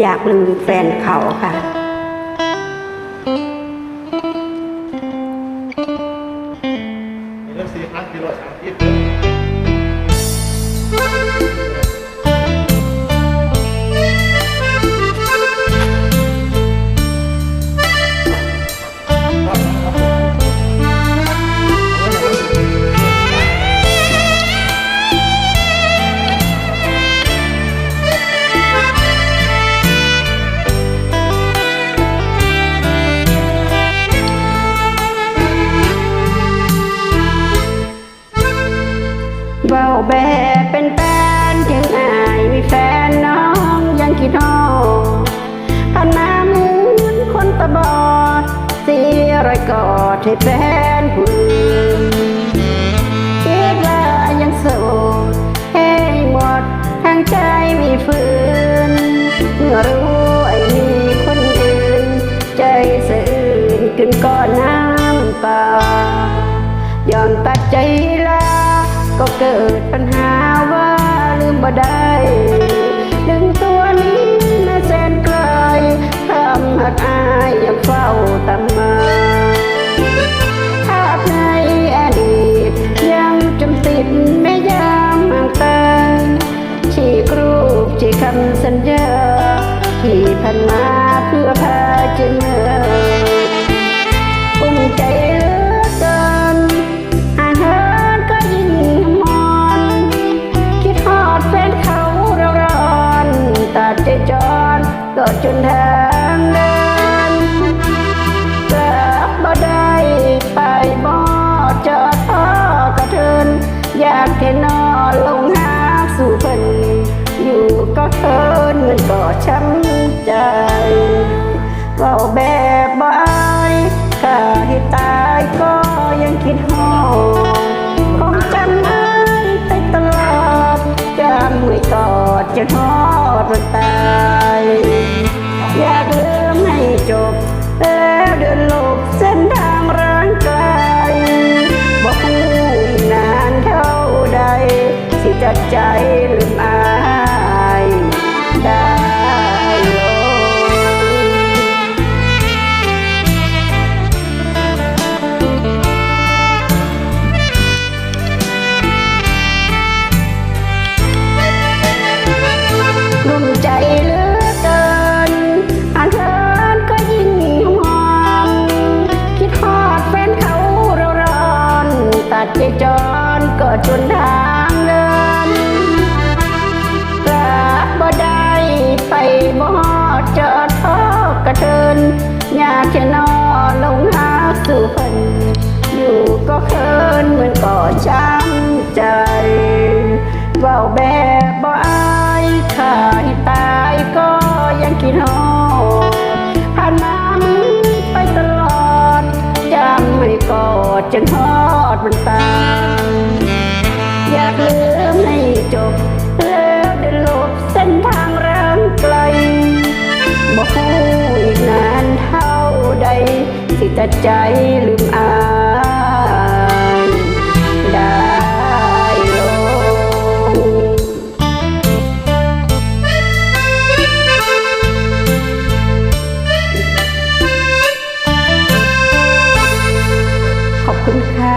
อยากลืมแฟนเขาค่ะ เริ่มสี่พันกิโลสามสิ กอดให้แฟนผู้อื่นคิดว่ายังโสดให้หมดทางใจไมีฟืนเมื่อรู้ไอ้มีคนอื่น ใจสื่นขึ้นก่อนน้ำตายอมตัดใจลา ก็เกิดปัญหาว่าลืมบ่ได้ สัญญา ที่ผ่านมาเพื่อพาเจอเมื่ออุ่นใจเลือเกินอาหารก็ยิ่งมอน คิดทอดแฟนเขาเราร้อน ตัดใจจรก็จนทางเดิน มันก็ช้ำใจเว่าแบบบ่อายข้าให้ตายก็ยังคิดฮอดคงจำอายไปตลอดจำไว้กอดจนฮอดวันตายอยากลืมให้จบ แล้วเดินหลบเส้นทางร่างกายบอกฮู้อีกนานเท่าใด สิจัดใจ จนทางเดินกลับบ่ได้ไปบ่ฮอดจอดพอกระเทินอยากจะนอนลงหาสู่เพิ่นอยู่ก็เคินเหมือนก่อช้ำใจเว้าแบบบ่อายขาให้ตายก็ยังคิดฮอผ่านมามึงไปตลอดจำให้กอดจนฮอดมันตาย อยากเลิมให้จบ แล้วเดินหลบเส้นทางร้างไกลบอกอีกนานเท่าใด สิตัใจลืมอายได้ลงขอบคุณค่ะ